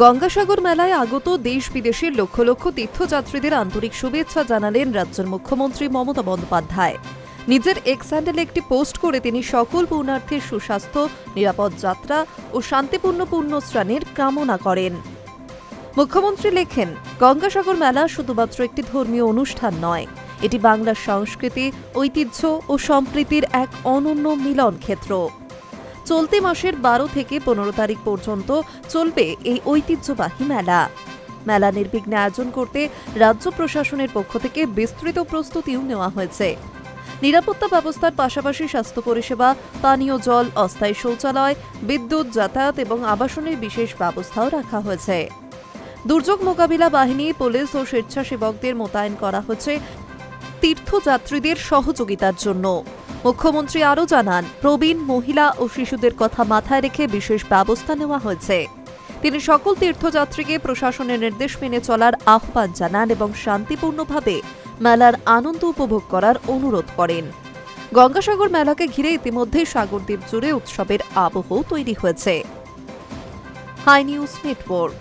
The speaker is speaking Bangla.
গঙ্গাসাগর মেলায় আগত দেশ বিদেশের লক্ষ লক্ষ তীর্থযাত্রীদের আন্তরিক শুভেচ্ছা জানালেন রাজ্যের মুখ্যমন্ত্রী মমতা বন্দ্যোপাধ্যায়। নিজের এক্স হ্যান্ডেলে একটি পোস্ট করে তিনি সকল পূর্ণার্থীর সুস্বাস্থ্য, নিরাপদ যাত্রা ও শান্তিপূর্ণ পূর্ণস্নানের কামনা করেন। মুখ্যমন্ত্রী লেখেন, গঙ্গাসাগর মেলা শুধুমাত্র একটি ধর্মীয় অনুষ্ঠান নয়, এটি বাংলার সংস্কৃতি, ঐতিহ্য ও সম্প্রীতির এক অনন্য মিলন ক্ষেত্র চলতি মাসের বারো থেকে পনেরো তারিখ পর্যন্ত চলবে এই ঐতিহ্যবাহী মেলা। মেলা নির্বিঘ্নে আয়োজন করতে রাজ্য প্রশাসনের পক্ষ থেকে বিস্তৃত প্রস্তুতিও নেওয়া হয়েছে। নিরাপত্তা ব্যবস্থার পাশাপাশি স্বাস্থ্য পরিষেবা, পানীয় জল, অস্থায়ী শৌচালয়, বিদ্যুৎ, যাতায়াত এবং আবাসনের বিশেষ ব্যবস্থাও রাখা হয়েছে। দুর্যোগ মোকাবিলা বাহিনী, পুলিশ ও স্বেচ্ছাসেবকদের মোতায়েন করা হয়েছে তীর্থযাত্রীদের সহযোগিতার জন্য। মুখ্যমন্ত্রী আরও জানান, প্রবীণ মহিলা ও শিশুদের কথা মাথায় রেখে বিশেষ ব্যবস্থা নেওয়া হয়েছে। তিনি সকল তীর্থযাত্রীকে প্রশাসনের নির্দেশ মেনে চলার আহ্বান জানান এবং শান্তিপূর্ণভাবে মেলার আনন্দ উপভোগ করার অনুরোধ করেন। গঙ্গাসাগর মেলাকে ঘিরে ইতিমধ্যে সাগরদ্বীপ জুড়ে উৎসবের আবহ তৈরি হয়েছে। Hi news network.